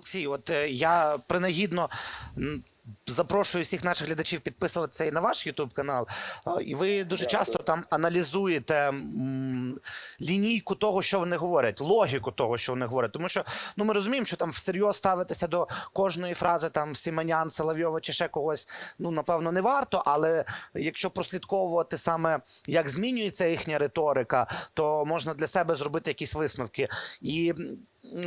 Олексій, от е, я принагідно запрошую всіх наших глядачів підписуватися і на ваш YouTube канал. І ви дуже часто там аналізуєте лінійку того, що вони говорять, логіку того, що вони говорять. Тому що ну ми розуміємо, що там всерйоз ставитися до кожної фрази там Сіманян, Соловйова чи ще когось, ну напевно, не варто. Але якщо прослідковувати саме, як змінюється їхня риторика, то можна для себе зробити якісь висновки. І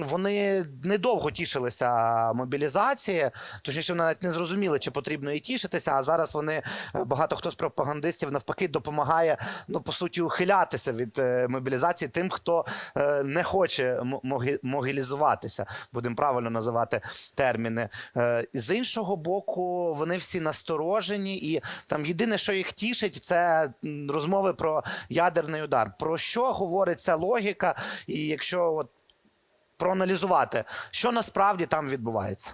вони недовго тішилися мобілізації, точніше, вони навіть не зрозуміли, чи потрібно їй тішитися. А зараз вони е, багато хто з пропагандистів навпаки допомагає ну по суті ухилятися від е, мобілізації тим, хто е, не хоче м- моги- могилізуватися, будемо правильно називати терміни. З іншого боку, вони всі насторожені, і там єдине, що їх тішить, це розмови про ядерний удар. Про що говорить ця логіка, і якщо от проаналізувати, що насправді там відбувається.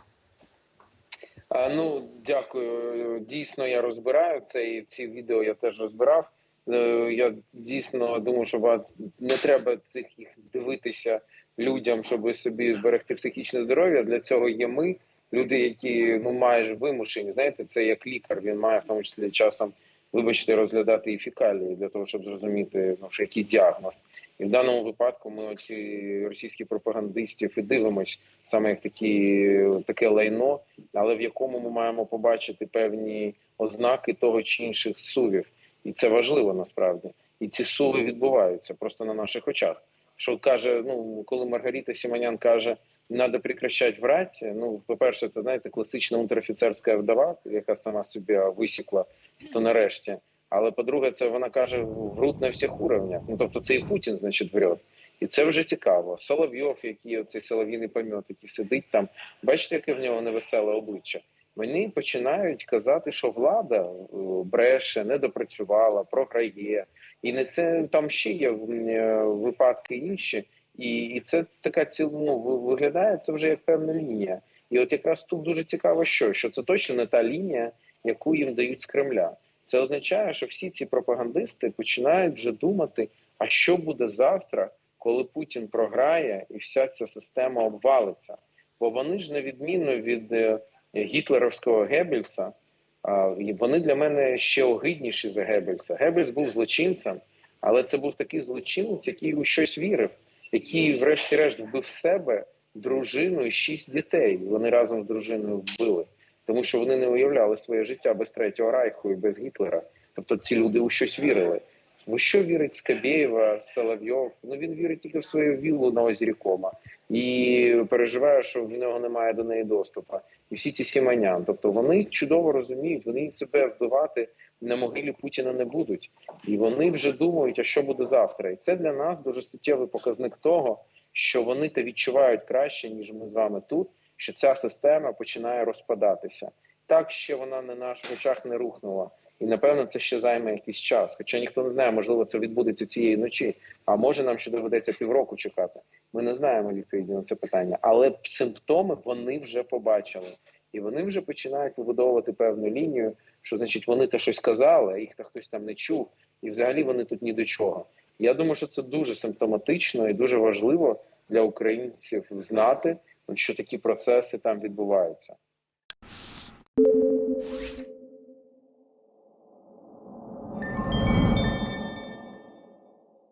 А, ну дякую. Дійсно, я розбираю це і ці відео я теж розбирав. Е, Я дійсно думаю, що не треба цих їх дивитися людям, щоб собі зберегти психічне здоров'я. Для цього є ми, люди, які ну майже вимушені. Знаєте, це як лікар. Він має в тому числі часом, вибачте, розглядати і фекалії для того, щоб зрозуміти ну, що який діагноз. І в даному випадку ми оці російських пропагандистів і дивимось саме як такі таке лайно, але в якому ми маємо побачити певні ознаки того чи інших сувів, і це важливо насправді. І ці суви відбуваються просто на наших очах. Що каже, ну коли Маргарита Сіманян каже, треба прекращати врать. Ну, по-перше, це знаєте, класична унтерофіцерська вдова, яка сама собі висікла, то нарешті. Але по-друге, це вона каже врут на всіх уровнях. Ну тобто це і Путін, значить, врет. І це вже цікаво. Соловйов, який оцей солов'їний помет, який сидить там, бачите, яке в нього невеселе обличчя. Вони починають казати, що влада е, бреше, не допрацювала, програє. І не це там ще є е, випадки інші. І, і це така ціл, ну, виглядає це вже як певна лінія. І от якраз тут дуже цікаво, що, що це точно не та лінія, яку їм дають з Кремля. Це означає, що всі ці пропагандисти починають вже думати, а що буде завтра, коли Путін програє і вся ця система обвалиться. Бо вони ж, на відміну від е, гітлерівського Геббельса, вони для мене ще огидніші за Геббельса. Геббельс був злочинцем, але це був такий злочинець, який у щось вірив, який, врешті-решт, вбив себе, дружину і шість дітей. Вони разом з дружиною вбили, тому що вони не уявляли своє життя без третього райху і без Гітлера. Тобто ці люди у щось вірили. У що вірить Скабєєва, Соловйов? Ну він вірить тільки в свою віллу на озері Кома і переживає, що в нього немає до неї доступу. І всі ці сіманян. Тобто вони чудово розуміють, вони себе вбивати на могилі Путіна не будуть, і вони вже думають, а що буде завтра. І це для нас дуже суттєвий показник того, що вони те відчувають краще ніж ми з вами тут. Що ця система починає розпадатися. Так ще вона на наших очах не рухнула. І напевно це ще займе якийсь час. Хоча ніхто не знає, можливо, це відбудеться цієї ночі. А може нам ще доведеться півроку чекати. Ми не знаємо відповіді на це питання, але симптоми вони вже побачили, і вони вже починають вибудовувати певну лінію, що значить вони то щось казали, а їх то хтось там не чув, і взагалі вони тут ні до чого. Я думаю, що це дуже симптоматично і дуже важливо для українців знати, що такі процеси там відбуваються.